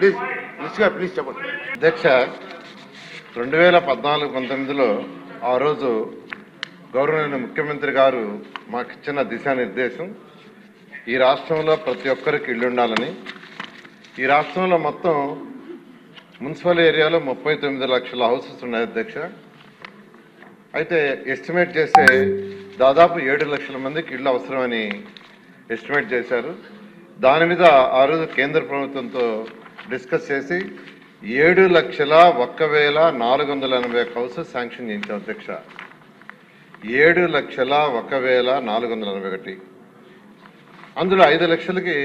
Please minister please చెప్పండి. అధ్యక్ష రెండు వేల పద్నాలుగు పంతొమ్మిదిలో ఆ రోజు గౌరవనీయ ముఖ్యమంత్రి గారు మాకు ఇచ్చిన దిశానిర్దేశం ఈ రాష్ట్రంలో ప్రతి ఒక్కరికి ఇల్లు ఉండాలని ఈ రాష్ట్రంలో మొత్తం మున్సిపల్ ఏరియాలో ముప్పై తొమ్మిది లక్షల హౌసెస్ ఉన్నాయి అధ్యక్ష. అయితే ఎస్టిమేట్ చేస్తే దాదాపు ఏడు లక్షల మందికి ఇళ్ళు అవసరమని ఎస్టిమేట్ చేశారు. దాని మీద ఆ రోజు కేంద్ర ప్రభుత్వంతో డిస్కస్ చేసి ఏడు లక్షల ఒక్క వేల నాలుగు వందల ఎనభై ఒక్క హౌసెస్ శాంక్షన్ చేయించాం అధ్యక్ష. ఏడు లక్షల ఒక వేల నాలుగు వందల ఎనభై ఒకటి. అందులో ఐదు లక్షలకి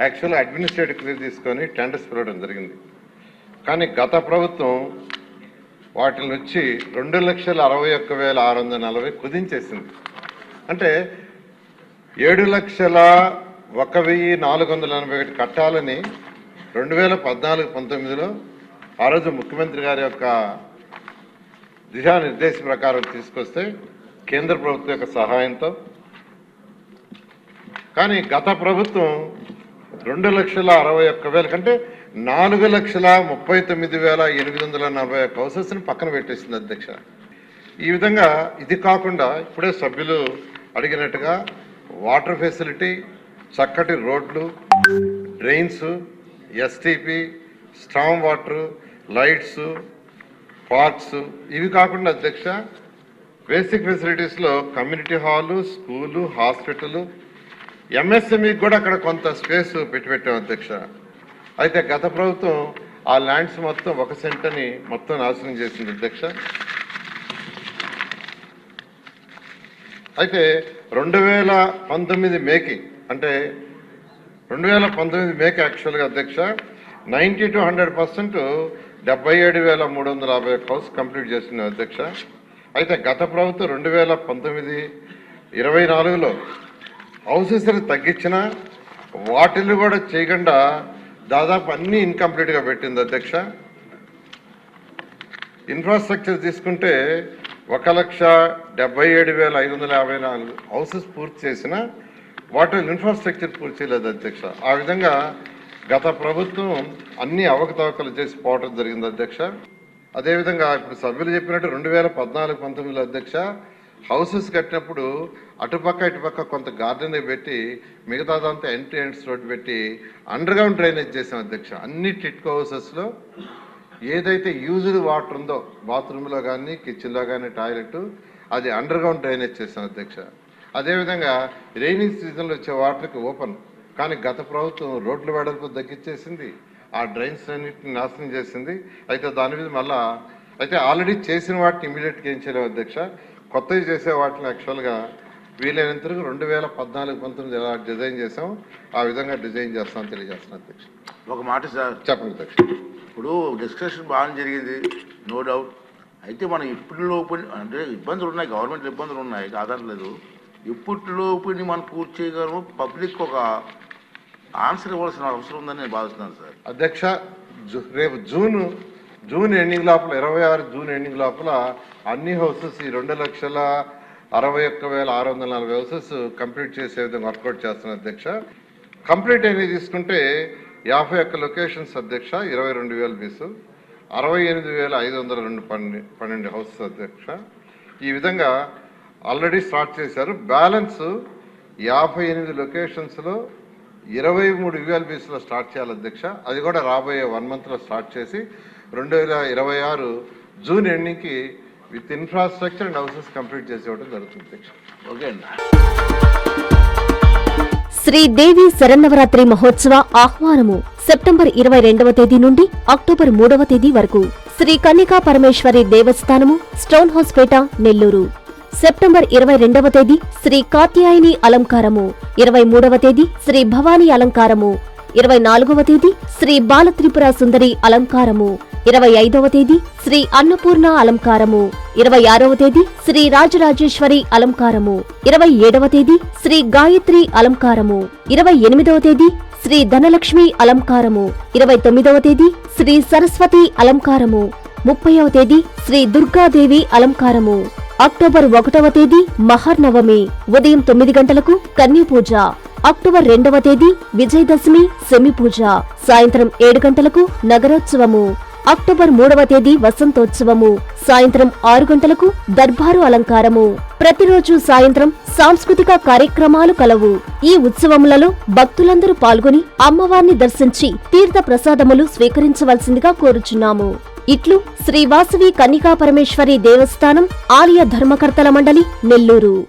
యాక్చువల్గా అడ్మినిస్ట్రేటివ్ క్లియర్ తీసుకొని టెండర్స్ పిలవడం జరిగింది. కానీ గత ప్రభుత్వం వాటి నుంచి రెండు లక్షల అరవై ఒక్క వేల ఆరు వందల నలభై కుదించేసింది. అంటే ఏడు లక్షల ఒక వెయ్యి నాలుగు వందల ఎనభై ఒకటి కట్టాలని రెండు వేల పద్నాలుగు పంతొమ్మిదిలో ఆ రోజు ముఖ్యమంత్రి గారి యొక్క దిశానిర్దేశం ప్రకారం తీసుకొస్తే కేంద్ర ప్రభుత్వం యొక్క సహాయంతో. కానీ గత ప్రభుత్వం రెండు లక్షల అరవై ఒక్క వేల కంటే నాలుగు లక్షల ముప్పై తొమ్మిది వేల ఎనిమిది వందల నలభై ఒక్క హౌసెస్ని పక్కన పెట్టేసింది అధ్యక్ష. ఈ విధంగా ఇది కాకుండా ఇప్పుడే సభ్యులు అడిగినట్టుగా వాటర్ ఫెసిలిటీ చక్కటి రోడ్లు drains STP strong water lights parks ఇవి కాకుండా అధ్యక్ష బేసిక్ ఫెసిలిటీస్లో కమ్యూనిటీ హాలు స్కూలు హాస్పిటల్ ఎంఎస్ఎంఈకి కూడా అక్కడ కొంత స్పేస్ పెట్టిపెట్టాం అధ్యక్ష. అయితే గత ప్రభుత్వం ఆ ల్యాండ్స్ మొత్తం ఒక సెంటర్ని మొత్తం నాశనం చేసింది అధ్యక్ష. అయితే రెండు వేల పంతొమ్మిది మేకి అంటే రెండు వేల పంతొమ్మిది మేకి యాక్చువల్గా అధ్యక్ష నైంటీ టు హండ్రెడ్ పర్సెంట్ డెబ్బై ఏడు వేల మూడు వందల యాభై ఒక్క హౌస్ కంప్లీట్ చేసింది అధ్యక్ష. అయితే గత ప్రభుత్వం రెండు వేల పంతొమ్మిది ఇరవై నాలుగులో హౌసెస్ తగ్గించిన వాటిని కూడా చేయకుండా దాదాపు అన్ని ఇన్కంప్లీట్గా పెట్టింది అధ్యక్ష. ఇన్ఫ్రాస్ట్రక్చర్ తీసుకుంటే ఒక లక్ష డెబ్బై ఏడు వేల ఐదు వందల యాభై నాలుగు హౌసెస్ పూర్తి చేసిన వాటర్ ఇన్ఫ్రాస్ట్రక్చర్ పూర్తి లేదు అధ్యక్ష. ఆ విధంగా గత ప్రభుత్వం అన్ని అవకతవకలు చేసి పోవటం జరిగింది అధ్యక్ష. అదేవిధంగా ఇప్పుడు సభ్యులు చెప్పినట్టు రెండు వేల పద్నాలుగు పంతొమ్మిదిలో అధ్యక్ష హౌసెస్ కట్టినప్పుడు అటుపక్క ఇటుపక్క కొంత గార్డెన్ పెట్టి మిగతాదంతా ఎంట్రీ ఎంట్స్ రోడ్ పెట్టి అండర్ గ్రౌండ్ డ్రైనేజ్ చేసాం అధ్యక్ష. అన్ని టిట్కో హౌసెస్లో ఏదైతే యూజ్డ్ వాటర్ ఉందో బాత్రూంలో కానీ కిచెన్లో కానీ టాయిలెట్ అది అండర్ గ్రౌండ్ డ్రైనేజ్ చేసాం అధ్యక్ష. అదేవిధంగా రైనీ సీజన్లో వచ్చే వాటర్కి ఓపెన్. కానీ గత ప్రభుత్వం రోడ్ల వెడల్పు తగ్గించేసింది. ఆ డ్రైన్స్ అన్నింటిని నాశనం చేసింది. అయితే దాని మీద మళ్ళా అయితే ఆల్రెడీ చేసిన వాటిని ఇమీడియట్గా ఏం చేయలేము అధ్యక్ష. కొత్తవి చేసే వాటిని యాక్చువల్గా వీలైనంత వరకు రెండు వేల పద్నాలుగు పంతొమ్మిది ఎలా డిజైన్ చేసాం ఆ విధంగా డిజైన్ చేస్తామని తెలియజేస్తున్నాను అధ్యక్ష. ఒక మాట సార్. చెప్పండి అధ్యక్ష. ఇప్పుడు డిస్కషన్ బాగానే జరిగింది. నో డౌట్ అయితే మనం ఇప్పటిలోపు అంటే ఇబ్బందులు ఉన్నాయి గవర్నమెంట్ ఇబ్బందులు ఉన్నాయి కాదనలేదు. ఇప్పటిలోపుని మనం పూర్తి చేయగలము పబ్లిక్ ఒక ఆన్సర్ ఇవ్వాల్సిన అవసరం ఉందని నేను భావిస్తున్నాను సార్. అధ్యక్ష జూ- రేపు జూన్ జూన్ ఎండింగ్ లోపల ఇరవై ఆరు జూన్ ఎండింగ్ లోపల అన్ని హౌసెస్ ఈ రెండు లక్షల అరవై ఒక్క వేల ఆరు వందల నలభై హౌసెస్ కంప్లీట్ చేసే విధంగా వర్కౌట్ చేస్తున్న అధ్యక్ష. కంప్లీట్ అయినవి తీసుకుంటే యాభై ఒక్క లొకేషన్స్ అధ్యక్ష ఇరవై రెండు వేల బీసు అరవై ఎనిమిది వేల ఐదు వందల రెండు పన్నెండు పన్నెండు హౌసెస్ అధ్యక్ష. ఈ విధంగా ఆల్రెడీ స్టార్ట్ చేశారు. బ్యాలెన్స్ యాభై ఎనిమిది లొకేషన్స్లో ఇరవై మూడు యుఎల్బీస్లో స్టార్ట్ చేయాలి అధ్యక్ష. అది కూడా రాబోయే వన్ మంత్లో స్టార్ట్ చేసి రెండు వేల ఇరవై ఆరు June ఎండింగ్కి with infrastructure and houses complete చేసి ఇవ్వడం జరుగుతుంది అధ్యక్ష. ఓకే అండి. శ్రీదేవి శరన్నవరాత్రి మహోత్సవ ఆహ్వానము సెప్టెంబర్ ఇరవై రెండవ తేదీ నుండి అక్టోబర్ మూడవ తేదీ వరకు. శ్రీ కన్నికా పరమేశ్వరి దేవస్థానము స్టోన్ హౌస్ పేట నెల్లూరు. సెప్టెంబర్ ఇరవై రెండవ తేదీ శ్రీ కాత్యాయని అలంకారము. ఇరవై మూడవ తేదీ శ్రీ భవానీ అలంకారము. ఇరవై నాలుగవ తేదీ శ్రీ బాలత్రిపుర సుందరి అలంకారము. ఇరవై ఐదవ తేదీ శ్రీ అన్నపూర్ణ అలంకారము. ఇరవై ఆరవ తేదీ శ్రీ రాజరాజేశ్వరి అలంకారము. ఇరవై ఏడవ తేదీ శ్రీ గాయత్రి అలంకారము. ఇరవై ఎనిమిదవ తేదీ శ్రీ ధనలక్ష్మి అలంకారము. ఇరవై తొమ్మిదవ తేదీ శ్రీ సరస్వతి అలంకారము. ముప్పైవ తేదీ శ్రీ దుర్గాదేవి అలంకారము. అక్టోబర్ ఒకటవ తేదీ మహర్నవమి. ఉదయం తొమ్మిది గంటలకు కన్యపూజ. అక్టోబర్ రెండవ తేదీ విజయదశమి సెమి పూజ సాయంత్రం ఏడు గంటలకు నగరోత్సవము. అక్టోబర్ మూడవ తేదీ వసంతోత్సవము. సాయంత్రం ఆరు గంటలకు దర్బారు అలంకారము. ప్రతిరోజు సాయంత్రం సాంస్కృతిక కార్యక్రమాలు కలవు. ఈ ఉత్సవములలో భక్తులందరూ పాల్గొని అమ్మవారిని దర్శించి తీర్థ ప్రసాదములు స్వీకరించవలసిందిగా కోరుచున్నాము. ఇట్లు శ్రీ వాసవి కన్నికా పరమేశ్వరి దేవస్థానం ఆలయ ధర్మకర్తల మండలి నెల్లూరు.